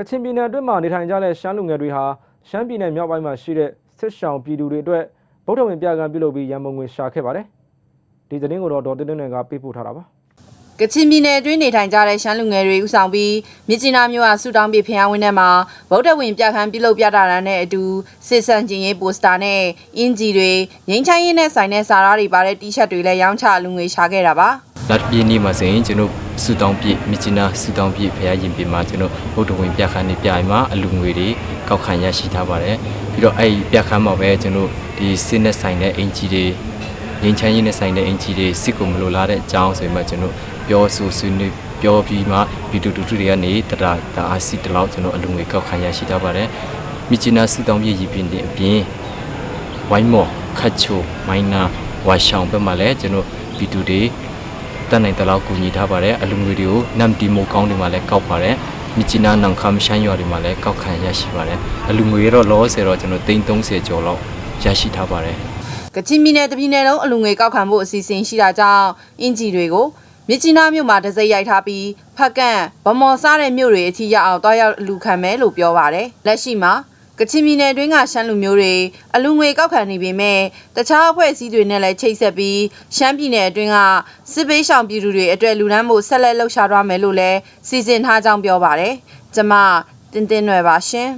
ကချင်ပြည်နယ်အတွင်းမှာနေထိုင်ကြတဲ့ရှမ်းလူငယ်တွေဟာရှမ်းပြည်နယ်မြောက်ပိုင်းမှာရှိတဲ့စစ်ရှောင်ပြည်သူတွေအတွက်ဗုဒ္ဓဝင်ပြကံပြုလုပ်ပြီးရန်ပုံငွေရှာခဲ့ပါတယ်။ဒီသတင်းကိုတော့ဒေါ်တင်းတင်းနယ်ကပေးပို့ထားတာပါ။ကချင်ပြည်နယ်အတွင်းနေထိုင်ကြတဲ့ရှမ်းလူငယ်တွေဦးဆောင်ပြီးမြစ်ကြီးနားမြို့အားဆူတောင်းပြည်ဖျားဝင်းထဲမှာဗုဒ္ဓဝင်ပြခန်းပြုလုပ်ပြတာနဲ့အတူစစ်ဆန်ကျင်ရေးပိုစတာနဲ့အင်ဂျီတွေငိမ့်ချိုင်းရင်းနဲ့ဆိုင်တဲ့စာရားတွေပါတဲ့တီရှပ်တွေလည်းရောင်းချလူငွေရှာခဲ့တာပါ လက်ပြင်းနေမှာဆိုရင်ကျွန်တော်စူတောင်းပြည့်မြစ်ချနာစူတောင်းပြည့်ဖရားရင်ပြမှာကျွန်တော်ဗုဒ္ဓဝင်ပြခန်းနေပြိုင်မှာအလူငွေတွေကောက်ခံရရှိထားပါတယ်ပြီးတော့အဲ့ဒီပြခန်းမှာပဲကျွန်တော်ဒီစစ်နဲ့ဆိုင်တဲ့အင်ဂျီတွေငင်းချမ်းရင်းနဲ့ဆိုင်တဲ့အင်ဂျီတွေစစ်ကိုမလိုလားတဲ့အကြောင်းဆိုရင်မှကျွန်တော်ပြောဆိုဆွေးနွေးပြောပြီးမှဗီဒီယိုတူတူတွေကနေတတာတာအစီတလောက်ကျွန်တော်အလူငွေကောက်ခံရရှိထားပါတယ်မြစ်ချနာစူတောင်းပြည့်ရည်ပြင်းတဲ့အပြင်ဝိုင်းမော်ခတ်ချိုမိုင်းနာဝါရှောင်းဘက်မှာလည်းကျွန်တော်ဗီဒီယိုတွေ တက်နိုင်တဲ့လောက်ကူညီထားပါတယ်အလူငွေတွေကိုနမ်တီမိုကောင်းတွေမှာလည်းကောက်ပါတယ်မြချီနာနန်ခမ်ရှမ်းရွာတွေမှာလည်းကောက်ခံရရှိပါတယ်အလူငွေတော့လောဆယ်တော့ကျွန်တော်330ကျော်လောက်ရရှိထားပါတယ်ကချင်ပြည်နယ်တစ်ပြည်နယ်လုံးအလူငွေကောက်ခံဖို့အစီအစဉ်ရှိတာကြောင့်အင်ဂျီတွေကိုမြစ်ကြီးနားမြို့မှာတစိုက်ရိုက်ထားပြီးဖက်ကန့်ဗမော်စားတဲ့မြို့တွေအထိရောက်အောင်တွားရောက်အလူခံမယ်လို့ပြောပါတယ်လက်ရှိမှာ ကချင်ပြည်နယ်တွင်းကရှမ်းလူမျိုးတွေအလူငွေကောက်ခံနေပေမဲ့တခြားအဖွဲ့အစည်းတွေနဲ့လည်းချိတ်ဆက်ပြီးရှမ်းပြည်နယ်အတွင်းကစစ်ပေးရှောင်ပြည်သူတွေအတွက်လူဒန်းမှုဆက်လက်လှုပ်ရှားသွားမယ်လို့လည်းစီစဉ်ထားကြောင်းပြောပါတယ်ကျမတင်းတင်းနွယ်ပါရှင်